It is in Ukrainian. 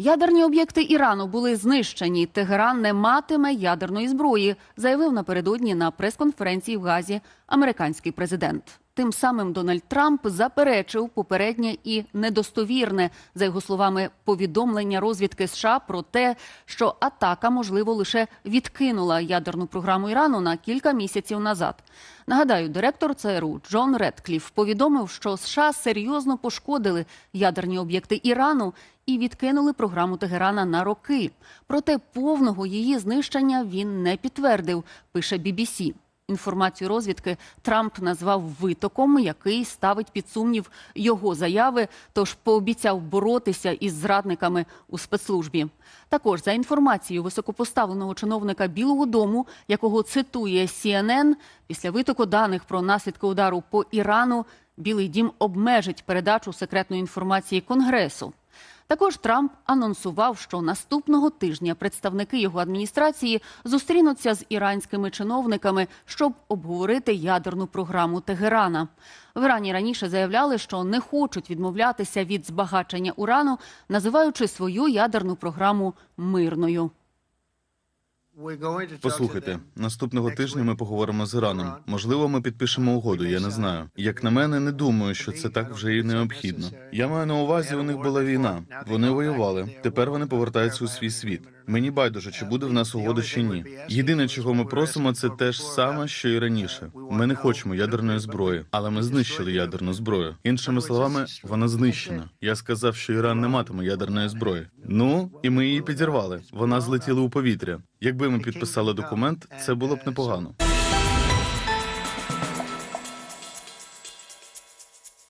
Ядерні об'єкти Ірану були знищені. Тегеран не матиме ядерної зброї, заявив напередодні на прес-конференції в Газі американський президент. Тим самим Дональд Трамп заперечив попереднє і недостовірне, за його словами, повідомлення розвідки США про те, що атака, можливо, лише відкинула ядерну програму Ірану на кілька місяців назад. Нагадаю, директор ЦРУ Джон Редкліф повідомив, що США серйозно пошкодили ядерні об'єкти Ірану і відкинули програму Тегерана на роки. Проте повного її знищення він не підтвердив, пише BBC. Інформацію розвідки Трамп назвав витоком, який ставить під сумнів його заяви, тож пообіцяв боротися із зрадниками у спецслужбі. Також за інформацією високопоставленого чиновника Білого Дому, якого цитує CNN, після витоку даних про наслідки удару по Ірану, Білий Дім обмежить передачу секретної інформації Конгресу. Також Трамп анонсував, що наступного тижня представники його адміністрації зустрінуться з іранськими чиновниками, щоб обговорити ядерну програму Тегерана. В Ірані раніше заявляли, що не хочуть відмовлятися від збагачення урану, називаючи свою ядерну програму мирною. Послухайте, наступного тижня ми поговоримо з Іраном. Можливо, ми підпишемо угоду. Я не знаю. Як на мене, не думаю, що це так вже і необхідно. Я маю на увазі, у них була війна. Вони воювали. Тепер вони повертаються у свій світ. Мені байдуже, чи буде в нас угода чи ні. Єдине, чого ми просимо, це те ж саме, що і раніше. Ми не хочемо ядерної зброї, але ми знищили ядерну зброю. Іншими словами, вона знищена. Я сказав, що Іран не матиме ядерної зброї. Ну і ми її підірвали. Вона злетіла у повітря. Якби ми підписали документ, це було б непогано.